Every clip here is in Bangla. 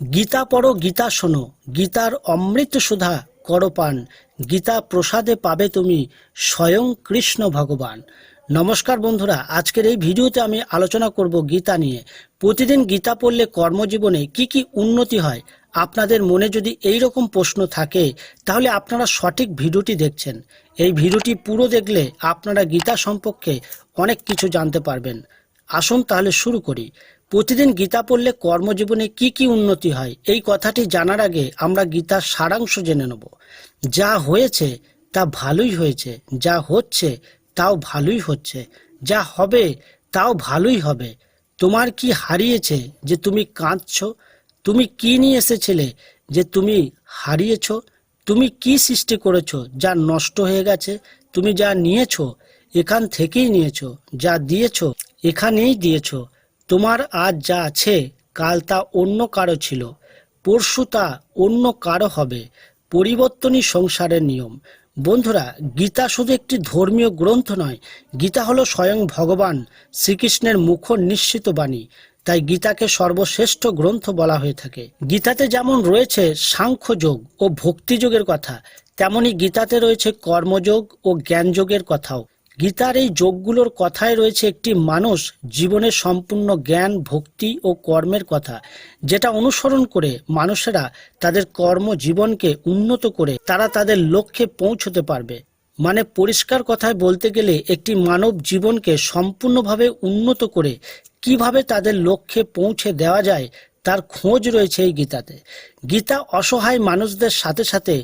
গীতা পড়ো, গীতা শোনো। গীতার অমৃত সুধা করো পান। গীতা প্রসাদে পাবে তুমি স্বয়ং কৃষ্ণ ভগবান। নমস্কার বন্ধুরা, আজকের এই ভিডিওতে আমি আলোচনা করব গীতা নিয়ে। প্রতিদিন গীতা পড়লে কর্মজীবনে কি কি উন্নতি হয়? আপনাদের মনে যদি এই রকম প্রশ্ন থাকে, তাহলে আপনারা সঠিক ভিডিওটি দেখছেন। এই ভিডিওটি পুরো দেখলে আপনারা গীতা সম্পর্কে অনেক কিছু জানতে পারবেন। আসুন তাহলে শুরু করি। প্রতিদিন গীতা পড়লে কর্মজীবনে কি কি উন্নতি হয়, এই কথাটি জানার আগে আমরা গীতার সারাংশ জেনে নেব। যা হয়েছে তা ভালোই হয়েছে, যা হচ্ছে তাও ভালোই হচ্ছে, যা হবে তাও ভালোই হবে। তোমার কি হারিয়েছে যে তুমি কাঁদছ? তুমি কি নিয়ে এসেছিলে যে তুমি হারিয়েছ? তুমি কি সৃষ্টি করেছ যা নষ্ট হয়ে গেছে? তুমি যা নিয়েছো, এখান থেকেই নিয়েছো, যা দিয়েছ, এখানেই দিয়েছ। তোমার আজ যা আছে, কাল তা অন্য কারও ছিল। পরশু তা অন্য কারও হবে। পরিবর্তনই সংসারের নিয়ম। বন্ধুরা, গীতা শুধু একটি ধর্মীয় গ্রন্থ নয়। গীতা হলো স্বয়ং ভগবান শ্রীকৃষ্ণের মুখ নিশ্চিত বাণী। তাই গীতাকে সর্বশ্রেষ্ঠ গ্রন্থ বলা হয়ে থাকে। গীতাতে যেমন রয়েছে সাংখ্যযোগ ও ভক্তিযোগের কথা, তেমনি গীতাতে রয়েছে কর্মযোগ ও জ্ঞানযোগের কথাও। গীতার এই যোগগুলোর কথায় রয়েছে একটি মানুষ জীবনের সম্পূর্ণ জ্ঞান, ভক্তি ও কর্মের কথা, যেটা অনুসরণ করে মানুষেরা তাদের কর্মজীবনকে উন্নত করে তারা তাদের লক্ষ্যে পৌঁছতে পারবে। মানে পরিষ্কার কথায় বলতে গেলে একটি মানব জীবনকে সম্পূর্ণভাবে উন্নত করে কীভাবে তাদের লক্ষ্যে পৌঁছে দেওয়া যায় তার খোঁজ রয়েছে এই গীতাতে। গীতা অসহায় মানুষদের সাথে সাথে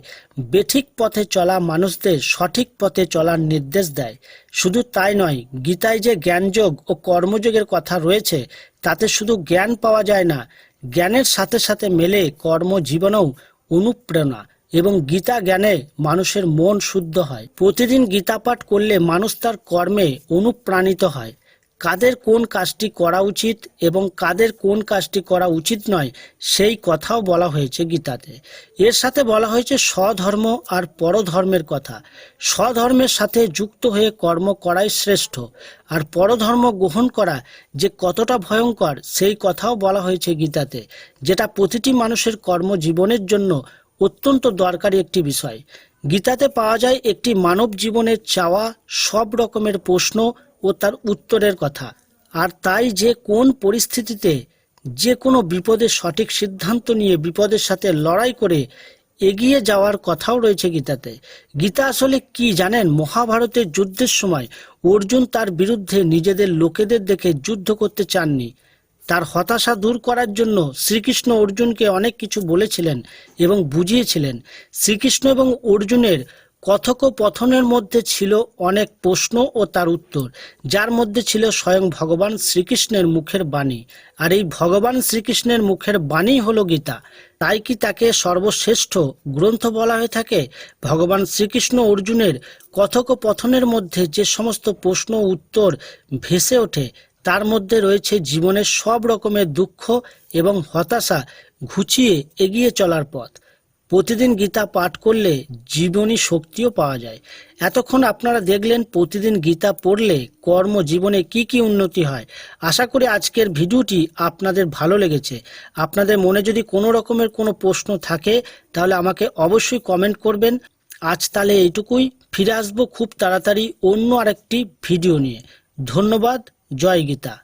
বেঠিক পথে চলা মানুষদের সঠিক পথে চলার নির্দেশ দেয়। শুধু তাই নয়, গীতায় যে জ্ঞানযোগ ও কর্মযোগের কথা রয়েছে, তাতে শুধু জ্ঞান পাওয়া যায় না, জ্ঞানের সাথে সাথে মেলে কর্মজীবনেও অনুপ্রেরণা এবং গীতা জ্ঞানে মানুষের মন শুদ্ধ হয়। প্রতিদিন গীতা পাঠ করলে মানুষ তার কর্মে অনুপ্রাণিত হয়। কাদের কোন কাজটি করা উচিত এবং কাদের কোন কাজটি করা উচিত নয়, সেই কথাও বলা হয়েছে গীতাতে। এর সাথে বলা হয়েছে স্বধর্ম আর পরধর্মের কথা। স্বধর্মের সাথে যুক্ত হয়ে কর্ম করাই শ্রেষ্ঠ, আর পরধর্ম গ্রহণ করা যে কতটা ভয়ঙ্কর, সেই কথাও বলা হয়েছে গীতাতে, যেটা প্রতিটি মানুষের কর্মজীবনের জন্য অত্যন্ত দরকারি একটি বিষয়। গীতাতে পাওয়া যায় একটি মানব জীবনের চাওয়া সব রকমের প্রশ্ন ও তার উত্তরের কথা। আর তাই যে কোন পরিস্থিতিতে যে কোনো বিপদে সঠিক সিদ্ধান্ত নিয়ে বিপদের সাথে লড়াই করে এগিয়ে যাওয়ার কথাও রয়েছে গীতাতে। গীতা আসলে কি জানেন? মহাভারতের যুদ্ধের সময় অর্জুন তার বিরুদ্ধে নিজেদের লোকেদের দেখে যুদ্ধ করতে চাননি। তার হতাশা দূর করার জন্য শ্রীকৃষ্ণ অর্জুনকে অনেক কিছু বলেছিলেন এবং বুঝিয়েছিলেন। শ্রীকৃষ্ণ এবং অর্জুনের কথোপকথনের মধ্যে ছিল অনেক প্রশ্ন ও তার উত্তর, যার মধ্যে ছিল স্বয়ং ভগবান শ্রীকৃষ্ণের মুখের বাণী। আর এই ভগবান শ্রীকৃষ্ণের মুখের বাণী হলো গীতা। তাই কি তাকে সর্বশ্রেষ্ঠ গ্রন্থ বলা হয়ে থাকে? ভগবান শ্রীকৃষ্ণ অর্জুনের কথোপকথনের মধ্যে যে সমস্ত প্রশ্ন উত্তর ভেসে ওঠে, তার মধ্যে রয়েছে জীবনের সব রকমের দুঃখ এবং হতাশা ঘুচিয়ে এগিয়ে চলার পথ। প্রতিদিন গীতা পাঠ করলে জীবনী শক্তিও পাওয়া যায়। এতক্ষণ আপনারা দেখলেন প্রতিদিন গীতা পড়লে কর্মজীবনে কি কি উন্নতি হয়। আশা করি আজকের ভিডিওটি আপনাদের ভালো লেগেছে। আপনাদের মনে যদি কোনো রকমের কোনো প্রশ্ন থাকে, তাহলে আমাকে অবশ্যই কমেন্ট করবেন। আজ তাহলে এইটুকুই। ফিরে আসব খুব তাড়াতাড়ি অন্য আরেকটি ভিডিও নিয়ে। ধন্যবাদ। জয় গীতা।